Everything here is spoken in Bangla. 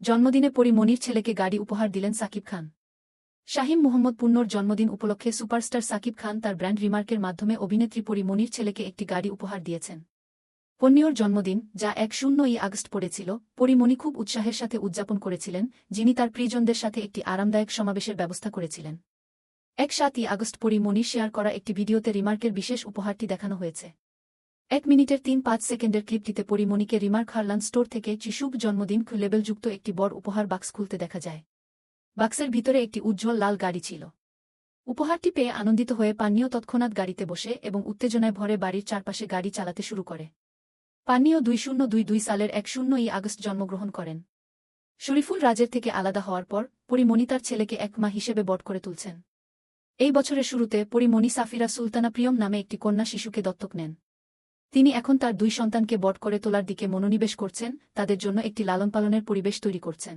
জন্মদিনে পরি মনির ছেলেকে গাড়ি উপহার দিলেন সাকিব খান। শাহিম মোহাম্মদ পুন্নর জন্মদিন উপলক্ষে সুপারস্টার সাকিব খান তার ব্র্যান্ড রিমার্কের মাধ্যমে অভিনেত্রী পরি মনির ছেলেকে একটি গাড়ি উপহার দিয়েছেন। পন্নিয়র জন্মদিন, যা এক শূন্যই আগস্ট পড়েছিল পরিমণি খুব উৎসাহের সাথে উদযাপন করেছিলেন, যিনি তার প্রিয়জনদের সাথে একটি আরামদায়ক সমাবেশের ব্যবস্থা করেছিলেন। এক সাতই আগস্ট পরিমণি শেয়ার করা একটি ভিডিওতে রিমার্কের বিশেষ উপহারটি দেখানো হয়েছে। এক মিনিটের তিন পাঁচ সেকেন্ডের ক্লিপটিতে পরিমণিকে রিমার্ক হারলান স্টোর থেকে চিশুভ জন্মদিন লেবেলযুক্ত একটি বড় উপহার বাক্স খুলতে দেখা যায়। বাক্সের ভিতরে একটি উজ্জ্বল লাল গাড়ি ছিল। উপহারটি পেয়ে আনন্দিত হয়ে পানীয় তৎক্ষণাৎ গাড়িতে বসে এবং উত্তেজনায় ভরে বাড়ির চারপাশে গাড়ি চালাতে শুরু করে। পানীয় দুই শূন্য দুই দুই সালের এক শূন্য ই আগস্ট জন্মগ্রহণ করেন। শরীফুল রাজের থেকে আলাদা হওয়ার পর পরিমণি তার ছেলেকে এক মা হিসেবে বট করে তুলছেন। এই বছরের শুরুতে পরিমণি সাফিরা সুলতানা প্রিয়ম নামে একটি কন্যা শিশুকে দত্তক নেন। তিনি এখন তার দুই সন্তানকে বট করে তোলার দিকে মনোনিবেশ করছেন, তাদের জন্য একটি লালন পালনের পরিবেশ তৈরি করছেন।